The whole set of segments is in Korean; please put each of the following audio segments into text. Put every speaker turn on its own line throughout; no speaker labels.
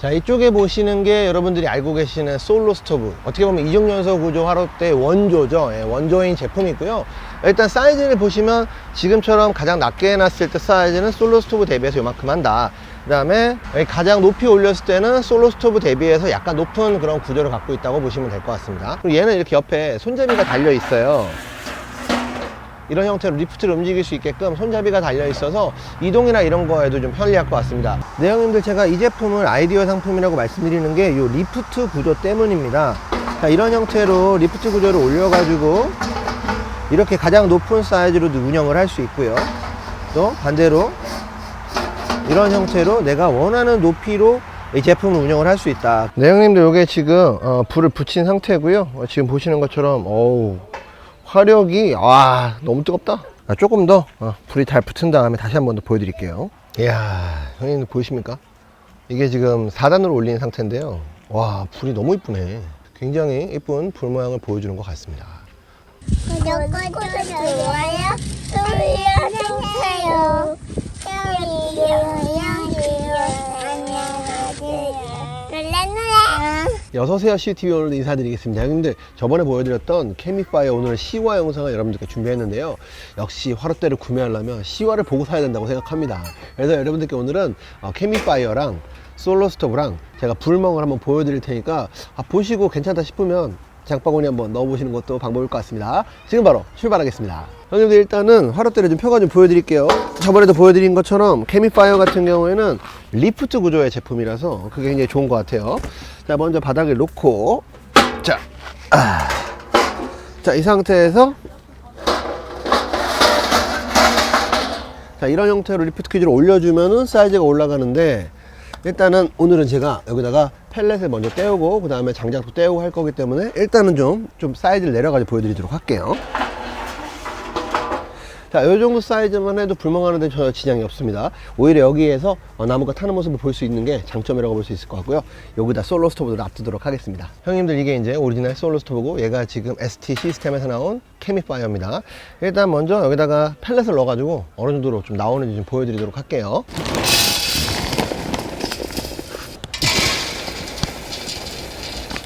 자 이쪽에 보시는 게 여러분들이 알고 계시는 솔로 스토브. 어떻게 보면 이중연소 구조 화롯대 원조죠. 예, 원조인 제품이고요. 일단 사이즈를 보시면 지금처럼 가장 낮게 해놨을 때 사이즈는 솔로 스토브 대비해서 요만큼 한다. 그 다음에 가장 높이 올렸을 때는 솔로 스토브 대비해서 약간 높은 그런 구조를 갖고 있다고 보시면 될 것 같습니다. 그리고 얘는 이렇게 옆에 손잡이가 달려 있어요 이런 형태로 리프트를 움직일 수 있게끔 손잡이가 달려 있어서 이동이나 이런 거에도 좀 편리할 것 같습니다. 네 형님들 제가 이 제품을 아이디어 상품이라고 말씀드리는 게 이 리프트 구조 때문입니다. 자, 이런 형태로 리프트 구조를 올려 가지고 이렇게 가장 높은 사이즈로도 운영을 할 수 있고요. 또 반대로 이런 형태로 내가 원하는 높이로 이 제품을 운영을 할 수 있다. 네 형님들 이게 지금 어, 불을 붙인 상태고요. 어, 지금 보시는 것처럼 어우 화력이 와 너무 뜨겁다. 아, 조금 더. 어, 불이 잘 붙은 다음에 다시 한 번 더 보여드릴게요. 이야 형님 보이십니까? 이게 지금 4단으로 올린 상태인데요. 와 불이 너무 이쁘네. 굉장히 이쁜 불 모양을 보여주는 것 같습니다.
구독과 좋아요 눌러주세요.
어서오세요 CCTV 오늘도 인사드리겠습니다. 형님들 저번에 보여드렸던 케미파이어 오늘 시화 영상을 여러분들께 준비했는데요. 역시 화롯대를 구매하려면 시화를 보고 사야 된다고 생각합니다. 그래서 여러분들께 오늘은 어, 케미파이어랑 솔로 스토브랑 제가 불멍을 한번 보여드릴 테니까 아, 보시고 괜찮다 싶으면 장바구니 한번 넣어보시는 것도 방법일 것 같습니다. 지금 바로 출발하겠습니다. 형님들 일단은 화롯대를 좀 펴가 좀 보여드릴게요. 저번에도 보여드린 것처럼 케미파이어 같은 경우에는 리프트 구조의 제품이라서 그게 굉장히 좋은 것 같아요 자 먼저 바닥에 놓고 자, 아. 자, 이 상태에서 자, 이런 형태로 리프트 퀴즈를 올려주면은 사이즈가 올라가는데 일단은 오늘은 제가 여기다가 펠렛을 먼저 떼우고 그 다음에 장작도 떼우고 할 거기 때문에 일단은 좀, 좀 사이즈를 내려가지고 보여드리도록 할게요. 자, 이 정도 사이즈만 해도 불멍하는 데 전혀 지장이 없습니다. 오히려 여기에서 어, 나무가 타는 모습을 볼 수 있는 게 장점이라고 볼 수 있을 것 같고요. 여기다 솔로 스토브를 놔두도록 하겠습니다. 형님들 이게 이제 오리지널 솔로 스토브고 얘가 지금 ST 시스템에서 나온 케미파이어입니다. 일단 먼저 여기다가 펠렛을 넣어가지고 어느 정도로 좀 나오는지 좀 보여드리도록 할게요.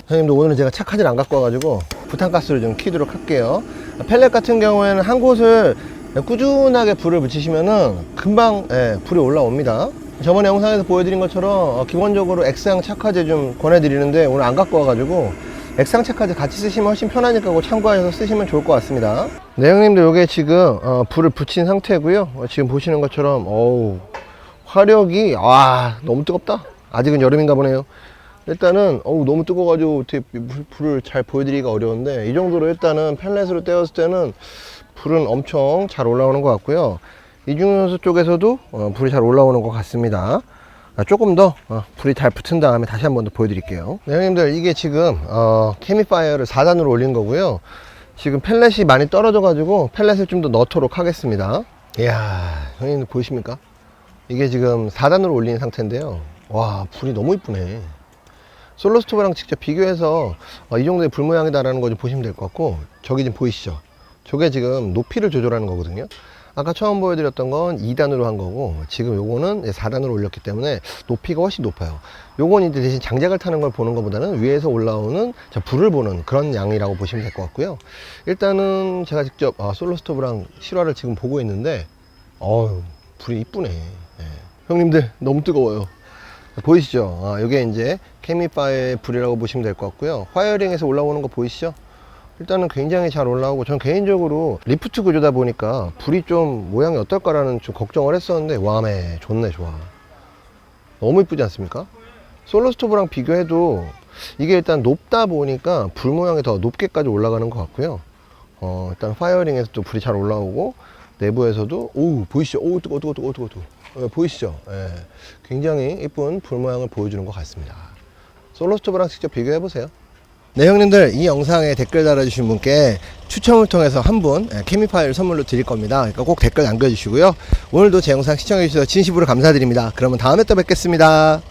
형님들 오늘은 제가 착하질 안 갖고 와가지고 부탄가스를 좀 키도록 할게요 펠렛 같은 경우에는 한 곳을 꾸준하게 불을 붙이시면은 금방 예, 불이 올라옵니다. 저번에 영상에서 보여드린 것처럼 어, 기본적으로 X향 착화제 좀 권해드리는데 오늘 안 갖고 와가지고 X향 착화제 같이 쓰시면 훨씬 편하니까 그거 참고하셔서 쓰시면 좋을 것 같습니다. 네 형님들 이게 지금 어, 불을 붙인 상태고요. 어, 지금 보시는 것처럼 어우 화력이 와 너무 뜨겁다. 아직은 여름인가 보네요. 일단은 어우 너무 뜨거워가지고 어떻게 불- 불을 잘 보여드리기가 어려운데 이 정도로 일단은 펠렛으로 떼었을 때는 불은 엄청 잘 올라오는 것 같고요. 이중연소 쪽에서도 어, 불이 잘 올라오는 것 같습니다. 아, 조금 더 어, 불이 잘 붙은 다음에 다시 한 번 더 보여드릴게요. 네, 형님들 이게 지금 어, 케미파이어를 4단으로 올린 거고요. 지금 펠렛이 많이 떨어져 가지고 펠렛을 좀 더 넣도록 하겠습니다. 이야 형님들 보이십니까? 이게 지금 4단으로 올린 상태인데요. 와 불이 너무 이쁘네. 솔로 스토브랑 직접 비교해서 어, 이 정도의 불 모양이다라는 거 좀 보시면 될 것 같고 저기 지금 보이시죠? 저게 지금 높이를 조절하는 거거든요. 아까 처음 보여드렸던 건 2단으로 한 거고 지금 요거는 4단으로 올렸기 때문에 높이가 훨씬 높아요. 요건 이제 대신 장작을 타는 걸 보는 것보다는 위에서 올라오는 저 불을 보는 그런 양이라고 보시면 될 것 같고요. 일단은 제가 직접 아, 솔로 스토브랑 실화를 지금 보고 있는데 어우 불이 이쁘네. 예. 형님들 너무 뜨거워요. 보이시죠? 아, 이게 이제 케미파의 불이라고 보시면 될 것 같고요. 화이어링에서 올라오는 거 보이시죠? 일단은 굉장히 잘 올라오고 전 개인적으로 리프트 구조다 보니까 불이 좀 모양이 어떨까라는 좀 걱정을 했었는데 와매 좋네 좋아 너무 이쁘지 않습니까? 솔로 스토브랑 비교해도 이게 일단 높다 보니까 불 모양이 더 높게까지 올라가는 것 같고요 어, 일단 파이어링에서도 불이 잘 올라오고 내부에서도 오 보이시죠? 오 뜨거 뜨거 뜨거 뜨거 뜨거 예, 보이시죠? 예, 굉장히 이쁜 불 모양을 보여주는 것 같습니다. 솔로 스토브랑 직접 비교해 보세요. 네 형님들 이 영상에 댓글 달아주신 분께 추첨을 통해서 한 분 케미파일 선물로 드릴 겁니다. 그러니까 꼭 댓글 남겨주시고요. 오늘도 제 영상 시청해 주셔서 진심으로 감사드립니다. 그러면 다음에 또 뵙겠습니다.